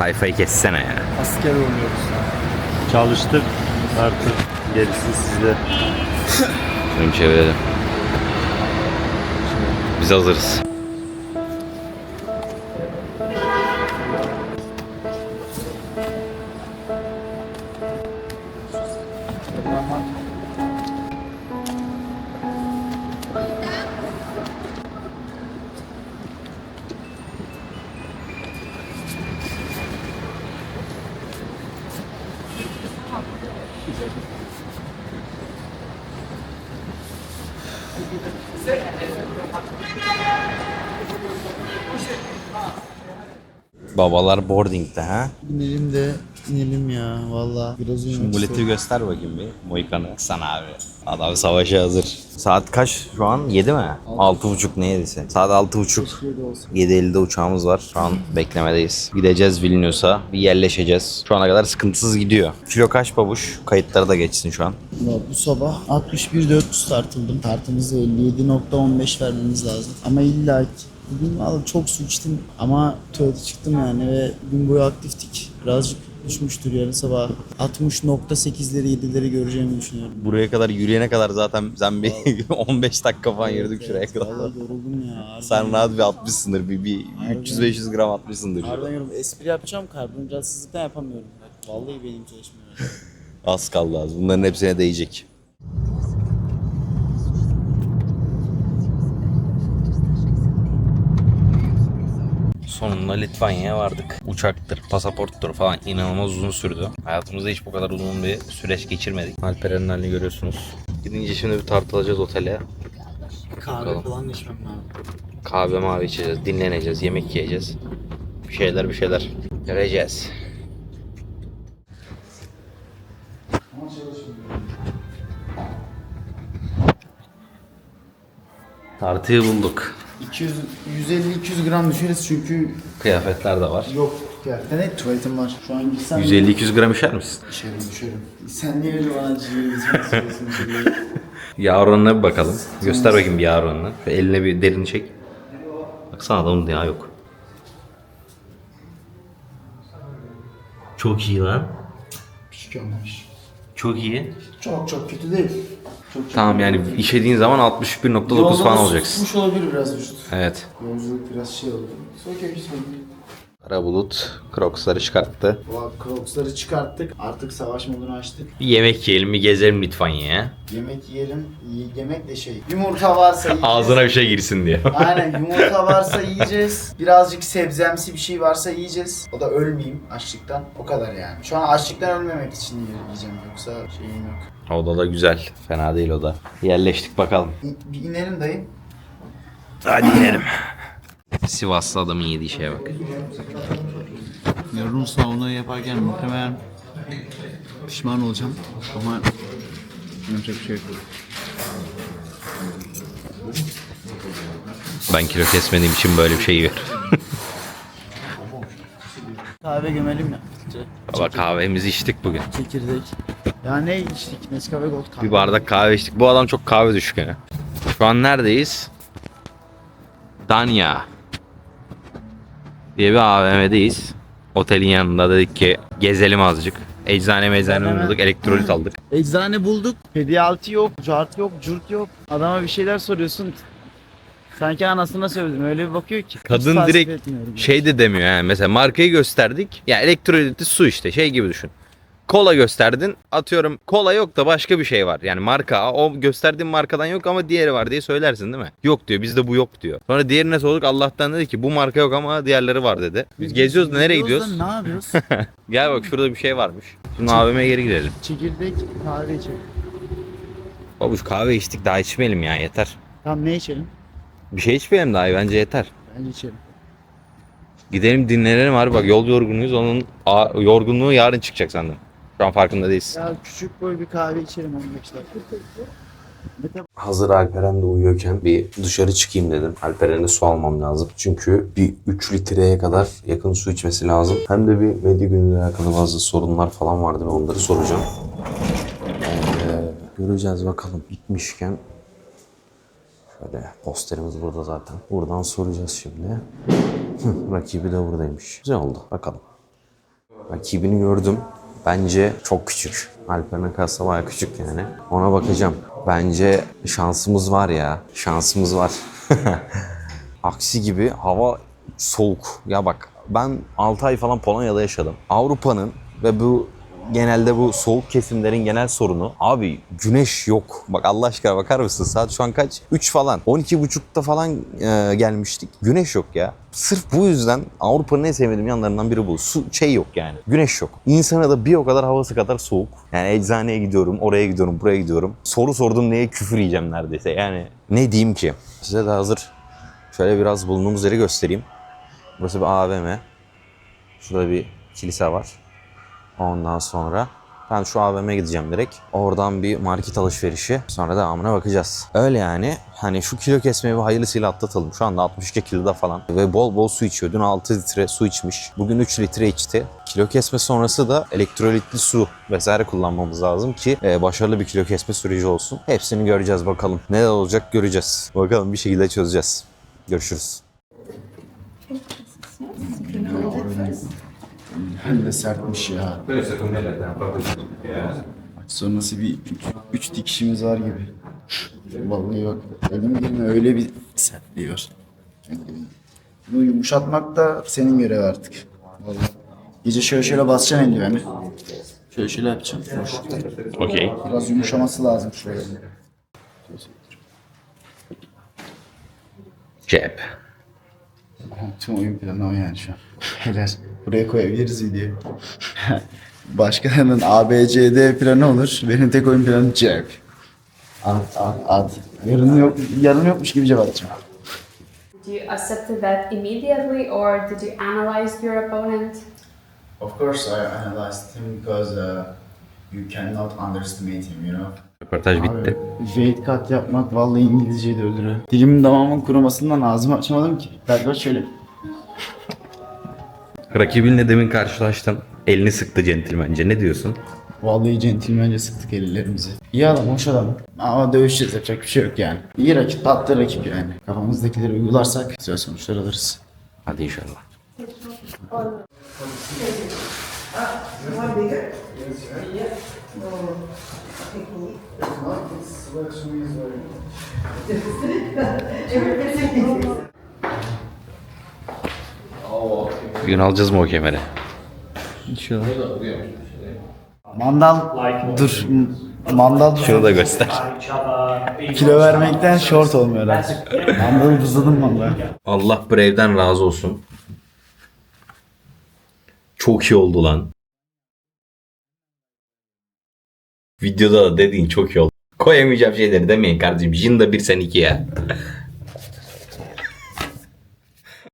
Tayfayı kessene ya. Asker oluyoruz. Çalıştık artık gerisi sizde. Şunu çevirelim. Biz hazırız. Thank you. Babalar boarding'de ha. İnelim de inelim ya valla. Biraz uyumak Muleti göster bakayım bir. Moikan'ı. Sana abi. Adam savaşa hazır. Saat kaç şu an? 7 mi? 6.30 ne yedisi? Saat 6.30. istiyorum. olsun. 7.50'de uçağımız var. Şu an beklemedeyiz. Gideceğiz Vilnius'a. Bir yerleşeceğiz. Şu ana kadar sıkıntısız gidiyor. Kilo kaç babuş? Kayıtları da geçsin şu an. Valla Bu sabah 61.400 tartıldım. Tartımızı 57.15 vermemiz lazım. Ama illa ki bugün valla çok su içtim ama tuvalete çıktım yani ve gün boyu aktiftik. Birazcık düşmüştür yarın sabah. 60.8'leri 7'leri göreceğimi düşünüyorum. Buraya kadar yürüyene kadar zaten sen bir 15 dakika falan yürüdük şuraya Evet, kadar. Valla yoruldum ya. harbiden. Sen rahat bir 60'sındır. Bir, bir 300-500 gram atmışsındır. Harbiden yoruldum. Espri yapacağım karbonhidratsızlıktan yapamıyorum. Vallahi benim çalışmıyor. Az kaldı az. Bunların hepsine değecek. Sonunda Litvanya'ya vardık. Uçaktır, pasaporttur falan inanılmaz uzun sürdü. Hayatımızda hiç bu kadar uzun bir süreç geçirmedik. Alperen'in halini görüyorsunuz. Gidince şimdi bir tartılacağız otele. Kahve Bakalım. falan içmem lazım. Kahve mavi içeceğiz, dinleneceğiz, yemek yiyeceğiz. Bir şeyler bir şeyler. Göreceğiz. Tartıyı bulduk. 200 150-200 gram düşeriz çünkü Kıyafetler de var. yok gerçekten hep tuvaletim var. Şu an gitsem 150-200 gram içer misin? düşerim düşerim. Sen niye öyle bana ciğeri hizmet istiyorsun oranına bir bakalım. Göster bakayım bir yağ oranını. Şu Eline bir derini çek. Baksana adamın yağ yok. Çok iyi lan. Pişik olmamış. Çok iyi. Çok çok kötü değil. Çok çok Tamam yani işediğin zaman 61.9 falan olacaksın. Tutmuş olabilir biraz vücut. Evet. Yolculuk biraz şey oldu. Güzel. Kara bulut Crocs'ları çıkarttı. Valla Crocs'ları çıkarttık. Artık savaş modunu açtık. Bir yemek yiyelim, bir gezelim Litvanya'ya. Yemek yiyelim. Y- yemek de şey. Yumurta varsa yiyeceğiz. Ağzına bir şey girsin diye. Aynen yumurta varsa yiyeceğiz. Birazcık sebzemsi bir şey varsa yiyeceğiz. O da ölmeyeyim açlıktan. O kadar yani. Şu an açlıktan ölmemek için yiyeceğim yoksa şeyim yok. o da güzel. Fena değil o da. Yerleştik bakalım. İ- bir inelim dayı. Hadi inelim. Sivaslı adamın yediği şeye bak. Yarın sauna yaparken muhtemelen pişman olacağım ama yapacak bir şey yok. Ben kilo kesmediğim için böyle bir şey yiyorum. Kahve gömelim ya. Baba kahvemizi içtik bugün. Çekirdek. Ya ne içtik? Nescafe Gold kahve. Bir bardak kahve içtik. Bu adam çok kahve düşkünü. Şu an neredeyiz? Danya diye bir AVM'deyiz. Otelin yanında dedik ki gezelim azıcık. Eczane meczane uğradık, elektrolit aldık. Eczane bulduk. Pediyaltı yok, cart yok, curt yok. Adama bir şeyler soruyorsun. Sanki anasına söyledim. Öyle bir bakıyor ki. Kadın direkt etmiyorum. şey de demiyor yani. Mesela markayı gösterdik. Ya elektrolitli su işte şey gibi düşün. Kola gösterdin. Atıyorum kola yok da başka bir şey var. Yani marka o gösterdiğin markadan yok ama diğeri var diye söylersin değil mi? Yok diyor bizde bu yok diyor. Sonra diğerine sorduk Allah'tan dedi ki bu marka yok ama diğerleri var dedi. Biz geziyoruz nereye gidiyoruz? da Ne yapıyoruz? Gel bak şurada bir şey varmış. Şimdi AVM'ye geri gidelim. Çekirdek kahve içelim. Babuş kahve içtik daha içmeyelim ya yeter. Tamam ne içelim? Bir şey içmeyelim daha bence yeter. Bence içelim. Gidelim dinlenelim abi bak yol yorgunuyuz onun a- yorgunluğu yarın çıkacak sandım. Şu an farkında değilsin. Ya küçük boy bir kahve içelim 15 dakika. Hazır Alperen de uyuyorken bir dışarı çıkayım dedim. Alperen'e su almam lazım. Çünkü bir 3 litreye kadar yakın su içmesi lazım. Hem de bir medya günüyle alakalı bazı sorunlar falan vardı ve onları soracağım. Ee, göreceğiz bakalım. Gitmişken şöyle posterimiz burada zaten. Buradan soracağız şimdi. Hı, Rakibi de buradaymış. Güzel oldu. Bakalım. Rakibini gördüm. Bence çok küçük. Alper'in kasa bayağı küçük yani. Ona bakacağım. Bence şansımız var ya. Şansımız var. Aksi gibi hava soğuk. Ya bak ben 6 ay falan Polonya'da yaşadım. Avrupa'nın ve bu genelde bu soğuk kesimlerin genel sorunu abi güneş yok. Bak Allah aşkına bakar mısın? Saat şu an kaç? 3 falan. 12.30'da falan e, gelmiştik. Güneş yok ya. Sırf bu yüzden Avrupa'nın en sevmediğim yanlarından biri bu. Su şey yok yani. Güneş yok. İnsana da bir o kadar havası kadar soğuk. Yani eczaneye gidiyorum, oraya gidiyorum, buraya gidiyorum. Soru sordum neye küfür yiyeceğim neredeyse. Yani ne diyeyim ki? Size de hazır Şöyle biraz bulunduğumuz yeri göstereyim. Burası bir AVM. Şurada bir kilise var. Ondan sonra ben şu AVM'ye gideceğim direkt. Oradan bir market alışverişi. Sonra devamına bakacağız. Öyle yani. Hani şu kilo kesmeyi bir hayırlısıyla atlatalım. Şu anda 62 kiloda falan. Ve bol bol su içiyor. Dün 6 litre su içmiş. Bugün 3 litre içti. Kilo kesme sonrası da elektrolitli su vesaire kullanmamız lazım ki e, başarılı bir kilo kesme süreci olsun. Hepsini göreceğiz bakalım. Neler olacak göreceğiz. Bakalım bir şekilde çözeceğiz. Görüşürüz. Hem de sertmiş ya. Maç sonrası bir üç, üç dikişimiz var gibi. Vallahi bak elim yerine öyle bir sertliği var. Bunu yumuşatmak da senin görev artık. Vallahi. Gece şöyle şöyle basacaksın eldiveni. Şöyle şöyle yapacaksın. Okey. Biraz yumuşaması lazım şöyle. Cep. Tüm oyun planı o yani şu an. Helal. Buraya koyabiliriz videoyu. Başkalarının A, B, C, D planı olur. Benim tek oyun planım cep. At, at, at. Yarın yok, yarın yokmuş gibi cevap atacağım. Did you accept that immediately or did you analyze your opponent? Of course I analyzed him because uh, you cannot underestimate him, you know. Röportaj bitti. Weight cut yapmak vallahi İngilizceyi de öldürüyor. Dilimin damağımın kurumasından ağzımı açamadım ki. Bak şöyle. Rakibinle demin karşılaştın. Elini sıktı centilmence. Ne diyorsun? Vallahi centilmence sıktık ellerimizi. İyi adam, hoş adam. Ama dövüşeceğiz, yapacak bir şey yok yani. İyi rakip, tatlı rakip yani. Kafamızdakileri uygularsak güzel sonuçlar alırız. Hadi inşallah. Bugün alacağız mı o kemeri? Mandal, dur. Mandal Şunu da göster. kilo vermekten short olmuyor artık. Mandalı buzladım vallahi. Allah Brave'den razı olsun. Çok iyi oldu lan. Videoda da dediğin çok iyi oldu. Koyamayacağım şeyleri demeyin kardeşim. Jin da bir sen iki ya.